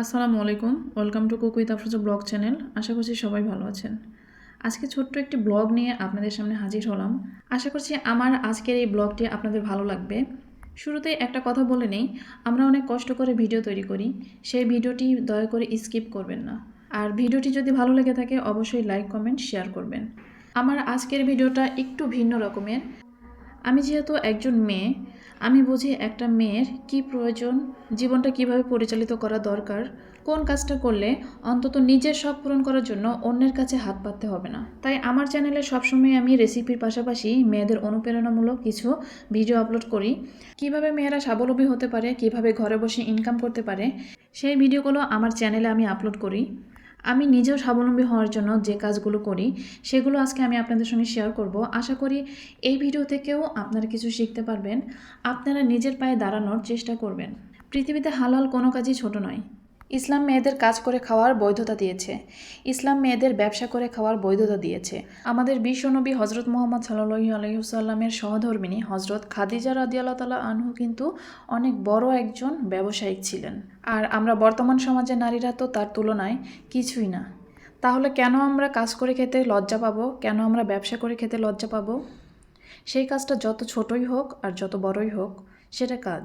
আসসালামু আলাইকুম, welcome to Kukui Tafruz blog channel. আশা করছি সবাই ভালো আছেন। আজকে ছোট্ট একটি ব্লগ নিয়ে আপনাদের সামনে হাজির হলাম। আশা করছি আমার আজকের এই ব্লগটি আপনাদের ভালো লাগবে। শুরুতে একটা কথা বলে নেই, আমরা অনেক কষ্ট করে ভিডিও তৈরি করি, সেই ভিডিওটি দয়া করে স্কিপ করবেন না। আর ভিডিওটি যদি ভালো লেগে থাকে, অবশ্যই লাইক, কমেন্ট, শেয়ার করবেন। আমার আজকের ভিডিওটা একটু ভিন্ন রকমের। আমি যেহেতু একজন মেয়ে আমি বুঝি একটা মেয়ের কি প্রয়োজন? জীবনটা কীভাবে পরিচালিত করা দরকার? কোন কাজটা করলে অন্তত নিজের শখ পূরণ করার জন্য অন্যের কাছে হাত পাততে হবে না? তাই আমার চ্যানেলে সবসময় আমি রেসিপির পাশাপাশি মেয়েদের অনুপ্রেরণামূলক কিছু ভিডিও আপলোড করি। কীভাবে মেয়েরা স্বাবলম্বী হতে পারে, কীভাবে ঘরে বসে ইনকাম করতে পারে, সেই ভিডিওগুলো আমার চ্যানেলে আমি আপলোড করি। আমি নিজেও স্বাবলম্বী হওয়ার জন্য যে কাজগুলো করি, সেগুলো আজকে আমি আপনাদের সঙ্গে শেয়ার করব। আশা করি এই ভিডিও থেকেও আপনারা কিছু শিখতে পারবেন। আপনারা নিজের পায়ে দাঁড়ানোর চেষ্টা করবেন। পৃথিবীতে হালাল কোনো কাজই ছোট নয়। ইসলাম মেয়েদের কাজ করে খাওয়ার বৈধতা দিয়েছে। ইসলাম মেয়েদের ব্যবসা করে খাওয়ার বৈধতা দিয়েছে। আমাদের বিশ্বনবী হজরত মোহাম্মদ সাল্লাহি আলহিসাল্লামের সহধর্মিনী হজরত খাদিজা রাদিয়াল্লাহ তালা আনহু কিন্তু অনেক বড় একজন ব্যবসায়িক ছিলেন। আর আমরা বর্তমান সমাজে নারীরা তো তার তুলনায় কিছুই না। তাহলে কেন আমরা কাজ করে খেতে লজ্জা পাবো? কেন আমরা ব্যবসা করে খেতে লজ্জা পাবো? সেই কাজটা যত ছোটই হোক আর যত বড়ই হোক, সেটা কাজ।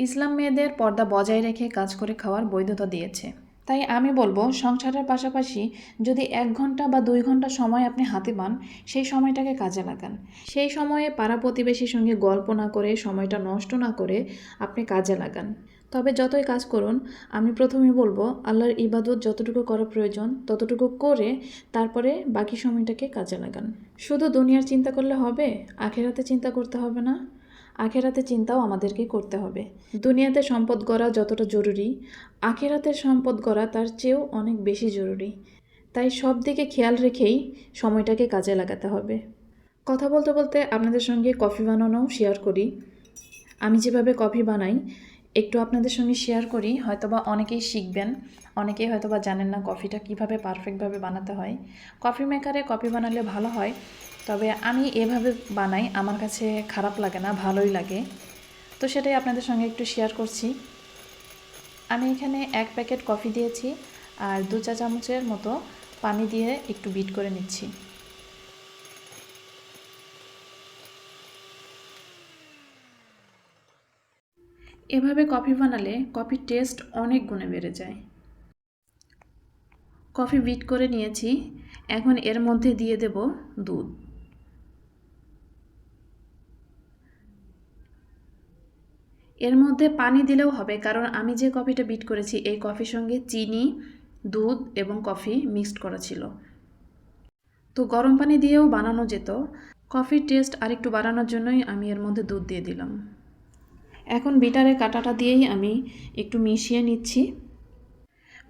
ইসলাম মেয়েদের পর্দা বজায় রেখে কাজ করে খাওয়ার বৈধতা দিয়েছে। তাই আমি বলব, সংসারের পাশাপাশি যদি এক ঘণ্টা বা দুই ঘণ্টা সময় আপনি হাতে পান, সেই সময়টাকে কাজে লাগান। সেই সময়ে পাড়া প্রতিবেশীর সঙ্গে গল্প না করে, সময়টা নষ্ট না করে আপনি কাজে লাগান। তবে যতই কাজ করুন, আমি প্রথমে বলব, আল্লাহর ইবাদত যতটুকু করা প্রয়োজন, ততটুকু করে তারপরে বাকি সময়টাকে কাজে লাগান। শুধু দুনিয়ার চিন্তা করলে হবে? আখেরাতে চিন্তা করতে হবে না? আখেরাতে চিন্তাও আমাদেরকে করতে হবে। দুনিয়াতে সম্পদ গড়া যতটা জরুরি, আখেরাতের সম্পদ গড়া তার চেয়েও অনেক বেশি জরুরি। তাই সব দিকে খেয়াল রেখেই সময়টাকে কাজে লাগাতে হবে। কথা বলতে বলতে আপনাদের সঙ্গে কফি বানানোও শেয়ার করি। আমি যেভাবে কফি বানাই একটু আপনাদের সঙ্গে শেয়ার করি। হয়তোবা অনেকেই শিখবেন, অনেকেই হয়তোবা জানেন না কফিটা কীভাবে পারফেক্টভাবে বানাতে হয়। কফি মেকারে কফি বানালে ভালো হয়, তবে আমি এভাবে বানাই, আমার কাছে খারাপ লাগে না, ভালোই লাগে। তো সেটাই আপনাদের সঙ্গে একটু শেয়ার করছি। আমি এখানে এক প্যাকেট কফি দিয়েছি, আর দু চা চামচের মতো পানি দিয়ে একটু বিট করে নিচ্ছি। এভাবে কফি বানালে কফির টেস্ট অনেক গুণে বেড়ে যায়। কফি বিট করে নিয়েছি, এখন এর মধ্যে দিয়ে দেব দুধ। এর মধ্যে পানি দিলেও হবে, কারণ আমি যে কফিটা বিট করেছি, এই কফির সঙ্গে চিনি, দুধ এবং কফি মিক্সড করা ছিল। তো গরম পানি দিয়েও বানানো যেত। কফির টেস্ট আরেকটু বাড়ানোর জন্যই আমি এর মধ্যে দুধ দিয়ে দিলাম। এখন বিটারে কাটাটা দিয়েই আমি একটু মিশিয়ে নিচ্ছি।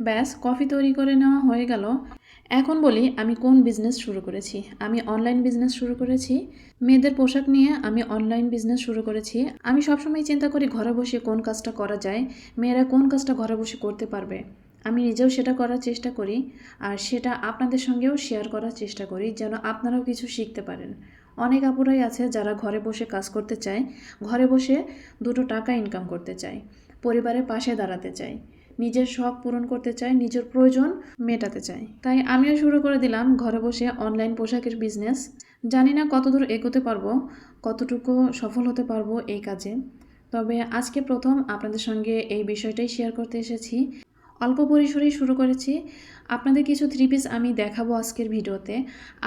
ব্যাস, কফি তৈরি করে নেওয়া হয়ে গেল। এখন বলি, আমি কোন বিজনেস শুরু করেছি? আমি অনলাইন বিজনেস শুরু করেছি। মেয়েদের পোশাক নিয়ে আমি অনলাইন বিজনেস শুরু করেছি। আমি সবসময় চিন্তা করি, ঘরে বসে কোন কাজটা করা যায়? মেয়েরা কোন কাজটা ঘরে বসে করতে পারবে? আমি নিজেও সেটা করার চেষ্টা করি, আর সেটা আপনাদের সঙ্গেও শেয়ার করার চেষ্টা করি, যেন আপনারাও কিছু শিখতে পারেন। অনেক আপুরাই আছে যারা ঘরে বসে কাজ করতে চায়, ঘরে বসে দুটো টাকা ইনকাম করতে চায়, পরিবারের পাশে দাঁড়াতে চায়, নিজের শখ পূরণ করতে চায়, নিজের প্রয়োজন মেটাতে চায়। তাই আমিও শুরু করে দিলাম ঘরে বসে অনলাইন পোশাকের বিজনেস জানি না কতদূর এগোতে পারব, কতটুকু সফল হতে পারব এই কাজে। তবে আজকে প্রথম আপনাদের সঙ্গে এই বিষয়টাই শেয়ার করতে এসেছি। অল্প পরিসরেই শুরু করেছি। আপনাদের কিছু থ্রি পিস আমি দেখাবো আজকের ভিডিওতে।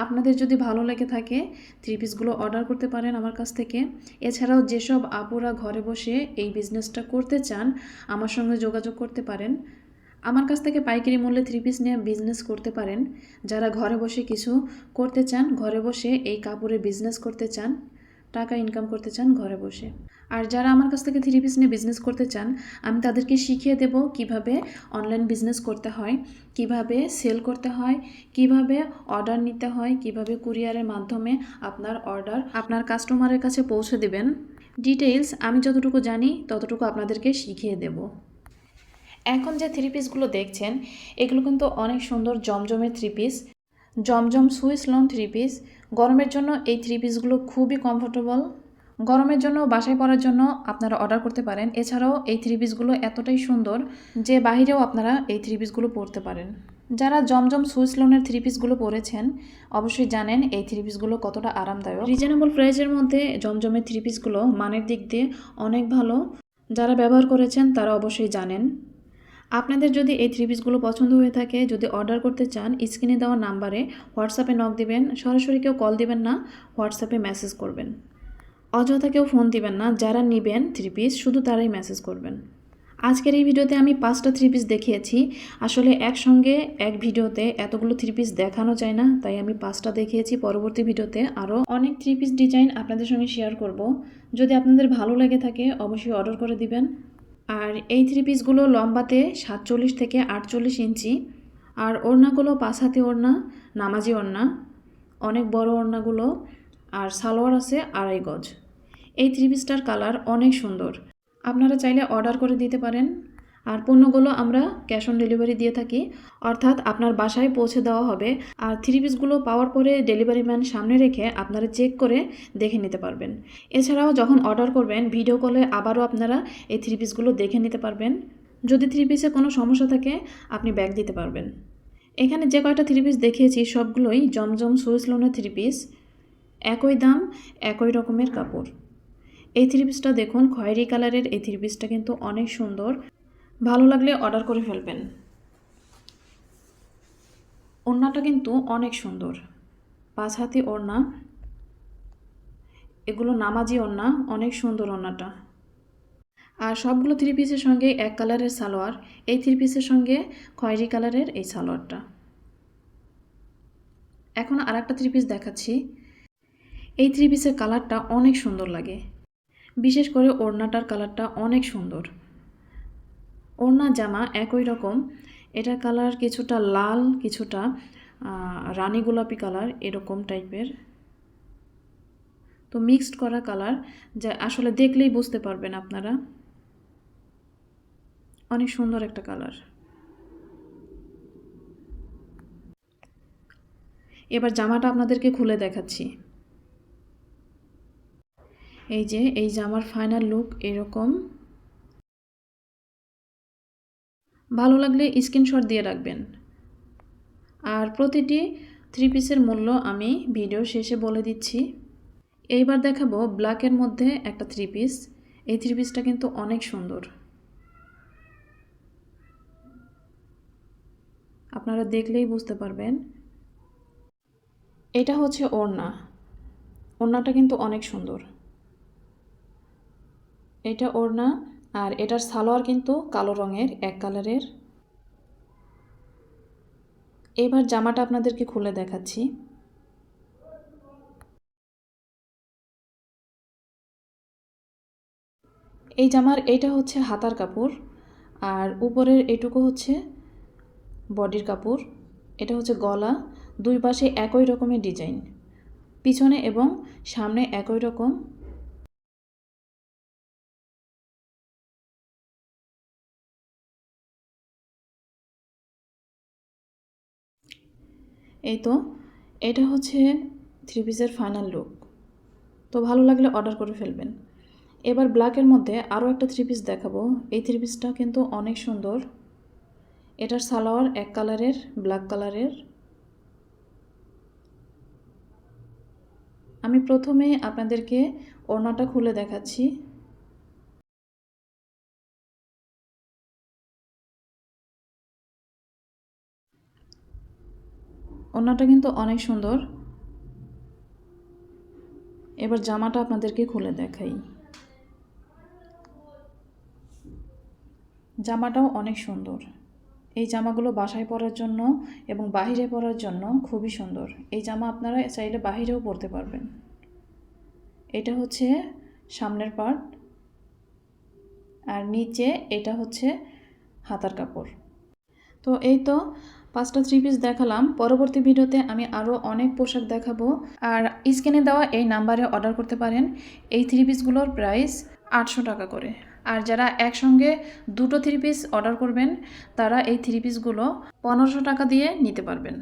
আপনাদের যদি ভালো লেগে থাকে থ্রি পিসগুলো অর্ডার করতে পারেন আমার কাছ থেকে। এছাড়াও যেসব আপুরা ঘরে বসে এই বিজনেসটা করতে চান, আমার সঙ্গে যোগাযোগ করতে পারেন। আমার কাছ থেকে পাইকারি মূল্যে থ্রি পিস নিয়ে বিজনেস করতে পারেন। যারা ঘরে বসে কিছু করতে চান, ঘরে বসে এই কাপড়ের বিজনেস করতে চান টাকা ইনকাম করতে চান ঘরে বসে। আর যারা আমার কাছ থেকে থ্রি পিস নিয়ে বিজনেস করতে চান, আমি তাদেরকে শিখিয়ে দেব কীভাবে অনলাইন বিজনেস করতে হয়, কীভাবে সেল করতে হয়, কীভাবে অর্ডার নিতে হয়, কীভাবে কুরিয়ারের মাধ্যমে আপনার অর্ডার আপনার কাস্টমারের কাছে পৌঁছে দেবেন। ডিটেইলস আমি যতটুকু জানি, ততটুকু আপনাদেরকে শিখিয়ে দেব। এখন যে থ্রি পিসগুলো দেখছেন, এগুলো কিন্তু অনেক সুন্দর জমজমের three piece Zamzam Swiss lawn three piece গরমের জন্য এই থ্রি পিসগুলো খুবই কমফোর্টেবল গরমের জন্য বাসায় পরার জন্য আপনারা অর্ডার করতে পারেন। এছাড়াও এই থ্রি পিসগুলো এতটাই সুন্দর যে বাহিরেও আপনারা এই থ্রি পিসগুলো পরতে পারেন। যারা জমজম সুইস লোনের থ্রি পিসগুলো পরেছেন, অবশ্যই জানেন এই থ্রি পিসগুলো কতটা আরামদায়ক। রিজনেবল প্রাইসের মধ্যে জমজমের থ্রি পিসগুলো মানের দিক দিয়ে অনেক ভালো। যারা ব্যবহার করেছেন তারা অবশ্যই জানেন। আপনাদের যদি এই থ্রি পিসগুলো পছন্দ হয়ে থাকে, যদি অর্ডার করতে চান স্ক্রিনে দেওয়া নাম্বারে হোয়াটসঅ্যাপে নক দিবেন, সরাসরি কেউ কল দিবেন না হোয়াটসঅ্যাপে মেসেজ করবেন। অযথা কেউ ফোন দিবেন না, যারা নেবেন থ্রি পিস শুধু তারাই মেসেজ করবেন। আজকের এই ভিডিওতে আমি পাঁচটা থ্রি পিস দেখিয়েছি। আসলে একসঙ্গে, এক ভিডিওতে এতগুলো থ্রি পিস দেখানো যায় না, তাই আমি পাঁচটা দেখিয়েছি। পরবর্তী ভিডিওতে আরও অনেক থ্রি পিস ডিজাইন আপনাদের সঙ্গে শেয়ার করব। যদি আপনাদের ভালো লেগে থাকে, অবশ্যই অর্ডার করে দিবেন। আর এই থ্রি পিসগুলো লম্বাতে সাতচল্লিশ থেকে আটচল্লিশ ইঞ্চি, আর ওড়নাগুলো পাঁচ হাতি ওড়না, নামাজি ওড়না, অনেক বড় ওড়নাগুলো, আর সালোয়ার আছে আড়াই গজ। এই থ্রি পিসটার কালার অনেক সুন্দর। আপনারা চাইলে অর্ডার করে দিতে পারেন। আর পণ্যগুলো আমরা ক্যাশ অন ডেলিভারি দিয়ে থাকি। অর্থাৎ আপনার বাসায় পৌঁছে দেওয়া হবে। আর থ্রি পিসগুলো পাওয়ার পরে ডেলিভারি ম্যান সামনে রেখে আপনারা চেক করে দেখে নিতে পারবেন। এছাড়াও যখন অর্ডার করবেন ভিডিও কলে আবারও আপনারা এই থ্রি পিসগুলো দেখে নিতে পারবেন। যদি থ্রি পিসে কোনো সমস্যা থাকে, আপনি ব্যাগ দিতে পারবেন। এখানে যে কয়টা থ্রি পিস দেখিয়েছি, সবগুলোই জমজম সুইস লোনের থ্রি পিস একই দাম, একই রকমের কাপড়। এই থ্রি পিসটা দেখুন, খয়েরি কালারের এই থ্রি পিসটা কিন্তু অনেক সুন্দর। ভালো লাগলে অর্ডার করে ফেলবেন। ওড়নাটা কিন্তু অনেক সুন্দর। পাঁচ হাতি ওড়না। এগুলো নামাজি ওড়না, অনেক সুন্দর ওড়নাটা। আর সবগুলো থ্রি পিসের সঙ্গে এক কালারের সালোয়ার। এই থ্রি পিসের সঙ্গে খয়েরি কালারের এই সালোয়ারটা। এখন আর একটা থ্রি পিস দেখাচ্ছি। এই থ্রি পিসের কালারটা অনেক সুন্দর লাগে। বিশেষ করে ওড়নাটার কালারটা অনেক সুন্দর। ওড়না জামা একই রকম। এটার কালার কিছুটা লাল, কিছুটা রানী গোলাপি কালার এরকম টাইপের তো মিক্সড করা কালার যা আসলে দেখলেই বুঝতে পারবেন আপনারা। অনেক সুন্দর একটা কালার এবার জামাটা আপনাদেরকে খুলে দেখাচ্ছি। এই যে, এই জামার ফাইনাল লুক এরকম। ভালো লাগলে স্ক্রিনশট দিয়ে রাখবেন। আর প্রতিটি থ্রি পিসের মূল্য আমি ভিডিও শেষে বলে দিচ্ছি। এইবার দেখাবো ব্ল্যাকের মধ্যে একটা থ্রি পিস এই থ্রি পিসটা কিন্তু অনেক সুন্দর। আপনারা দেখলেই বুঝতে পারবেন। এটা হচ্ছে ওড়না। ওড়নাটা কিন্তু অনেক সুন্দর। এটা ওড়না আর এটার সালোয়ার কিন্তু কালো রঙের, এক কালারের। এবার জামাটা আপনাদেরকে খুলে দেখাচ্ছি। এই জামার এইটা হচ্ছে হাতার কাপড় আর উপরের এটুকু হচ্ছে বডির কাপড়। এটা হচ্ছে গলা, দুই পাশে একই রকমের ডিজাইন। পিছনে এবং সামনে একই রকম এই তো, এটা হচ্ছে থ্রি পিসের ফাইনাল লুক তো ভালো লাগলে অর্ডার করে ফেলবেন। এবার ব্ল্যাকের মধ্যে আরও একটা থ্রি পিস দেখাবো। এই থ্রি পিসটা কিন্তু অনেক সুন্দর। এটার সালোয়ার এক কালারের ব্ল্যাক কালারের। আমি প্রথমে আপনাদেরকে ওড়নাটা খুলে দেখাচ্ছি। ওড়নাটা কিন্তু অনেক সুন্দর। এবার জামাটা আপনাদেরকে খুলে দেখাই। জামাটাও অনেক সুন্দর। এই জামাগুলো বাসায় পরার জন্য এবং বাহিরে পরার জন্য খুবই সুন্দর। এই জামা আপনারা চাইলে বাহিরেও পরতে পারবেন। এটা হচ্ছে সামনের পার্ট। আর নিচে এটা হচ্ছে হাতার কাপড়। তো এই তো পাঁচটা থ্রি পিস দেখালাম। পরবর্তী ভিডিওতে আমি আরও অনেক পোশাক দেখাবো। আর স্ক্রিনে দেওয়া এই নাম্বারে অর্ডার করতে পারেন। এই থ্রি পিসগুলোর প্রাইস আটশো টাকা করে। আর যারা একসঙ্গে দুটো থ্রি পিস অর্ডার করবেন, তারা এই থ্রি পিসগুলো পনেরোশো টাকা দিয়ে নিতে পারবেন।